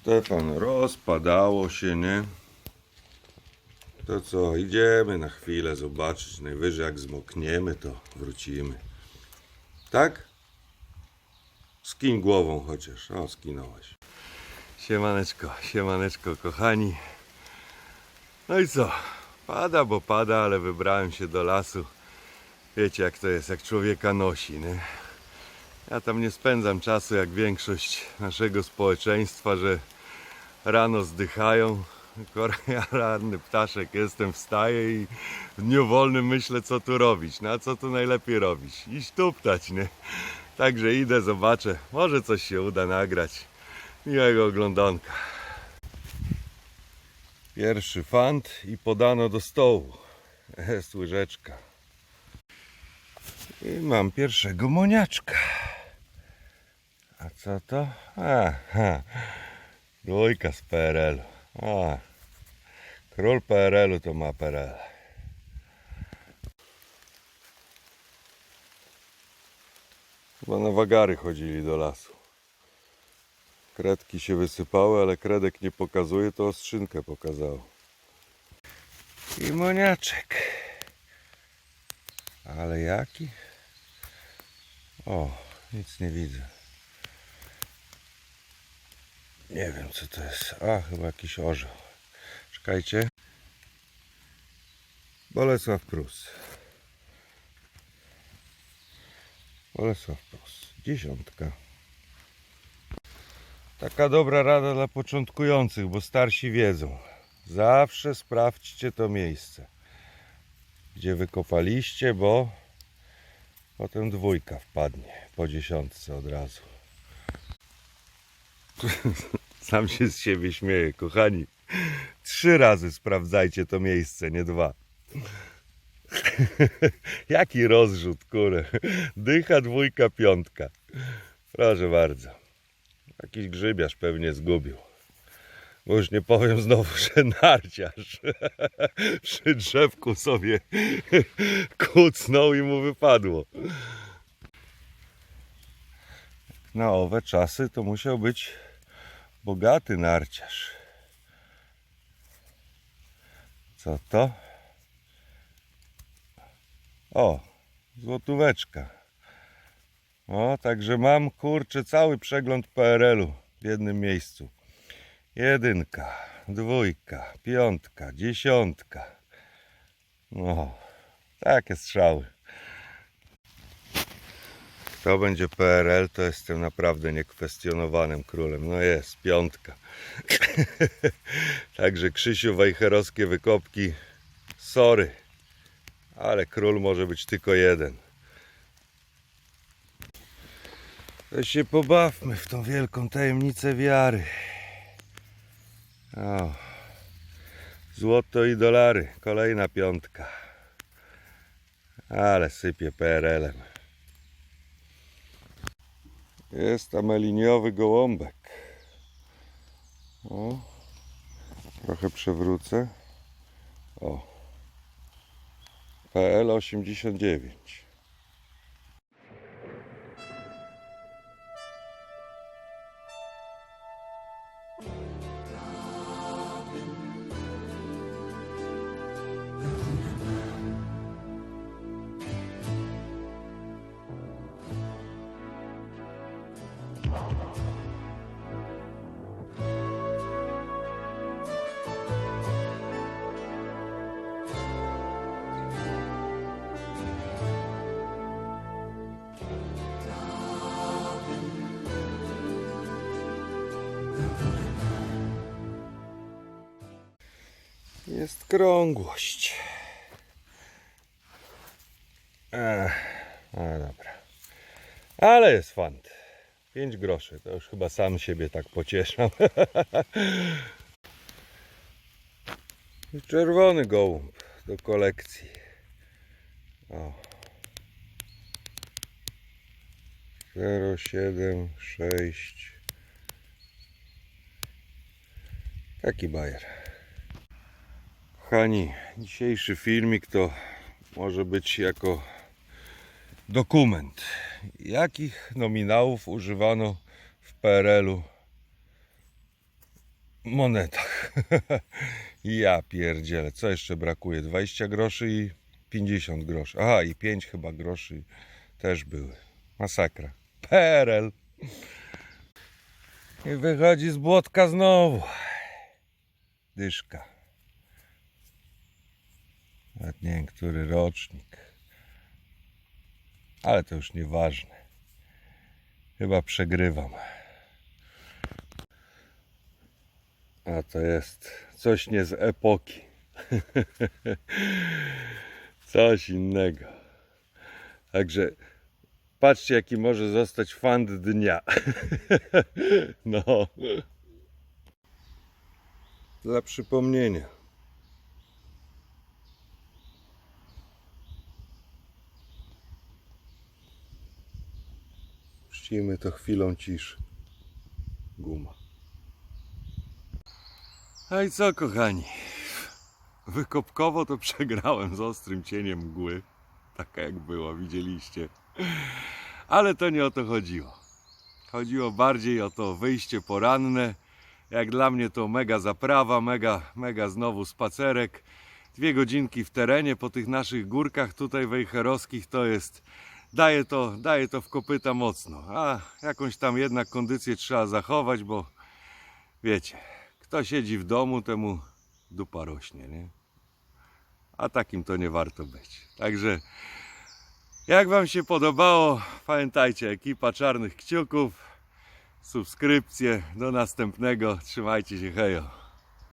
Stefan, rozpadało się, nie? To co, idziemy na chwilę zobaczyć. Najwyżej jak zmokniemy, to wrócimy. Tak? Skin głową chociaż. O, skinąłeś. Siemaneczko, siemaneczko, kochani. No i co? Pada, bo pada, ale wybrałem się do lasu. Wiecie jak to jest, jak człowieka nosi, nie? Ja tam nie spędzam czasu jak większość naszego społeczeństwa, że rano zdychają. Ja ranny ptaszek jestem, wstaję i w dniu wolnym myślę co tu robić. No a co tu najlepiej robić? Iść tuptać, nie? Także idę, zobaczę. Może coś się uda nagrać. Miłego oglądanka. Pierwszy fant i podano do stołu. Jest łyżeczka. I mam pierwszego moniaczka. A co to? Aha. Dwójka z PRL-u. A. Król PRL-u to ma PRL. Chyba na wagary chodzili do lasu. Kredki się wysypały, ale kredek nie pokazuje, to ostrzynkę pokazało. I moniaczek. Ale jaki? O, nic nie widzę. Nie wiem co to jest. A, chyba jakiś orzeł. Czekajcie. Bolesław Prus. Bolesław Prus. Dziesiątka. Taka dobra rada dla początkujących, bo starsi wiedzą. Zawsze sprawdźcie to miejsce, gdzie wykopaliście, bo potem dwójka wpadnie po dziesiątce od razu. Sam się z siebie śmieję, kochani. Trzy razy sprawdzajcie to miejsce, nie dwa. Jaki rozrzut, kurę. Dycha, dwójka, piątka. Proszę bardzo. Jakiś grzybiarz pewnie zgubił. Bo już nie powiem znowu, że narciarz przy drzewku sobie kucnął i mu wypadło. Na owe czasy to musiał być bogaty narciarz. Co to? O, złotóweczka. O, także mam kurczę cały przegląd PRL-u w jednym miejscu. Jedynka, dwójka, piątka, dziesiątka. No, takie strzały. To będzie PRL, to jestem naprawdę niekwestionowanym królem. No jest, piątka. Także Krzysiu Wejherowskie wykopki, sorry, ale król może być tylko jeden. To się pobawmy w tą wielką tajemnicę wiary. O. Złoto i dolary, kolejna piątka. Ale sypie PRL-em. Jest ameliniowy gołąbek. O, trochę przewrócę. O. PL89. Jest krągłość. Ech, no dobra. Ale jest fant. 5 groszy. To już chyba sam siebie tak pocieszam. Czerwony gołąb do kolekcji. O. 076 Taki bajer. Kochani, dzisiejszy filmik to może być jako dokument. Jakich nominałów używano w PRL-u monetach. ja pierdzielę, co jeszcze brakuje? 20 groszy i 50 groszy. Aha, i 5 chyba groszy też były. Masakra. PRL. I wychodzi z błotka znowu. Dyszka. Nawet nie wiem, który rocznik. Ale to już nieważne. Chyba przegrywam. A to jest coś nie z epoki. coś innego. Także patrzcie, jaki może zostać fan dnia. no. Dla przypomnienia. Puścimy to chwilą ciszy. Guma. A i co, kochani? Wykopkowo to przegrałem z ostrym cieniem mgły. Taka jak była, widzieliście. Ale to nie o to chodziło. Chodziło bardziej o to wyjście poranne. Jak dla mnie to mega zaprawa, mega, mega znowu spacerek. Dwie godzinki w terenie po tych naszych górkach tutaj wejherowskich to jest daje to, daje to w kopyta mocno. A jakąś tam jednak kondycję trzeba zachować, bo wiecie, kto siedzi w domu, temu dupa rośnie, nie? A takim to nie warto być. Także jak Wam się podobało, pamiętajcie, ekipa czarnych kciuków, subskrypcje, do następnego, trzymajcie się, hejo.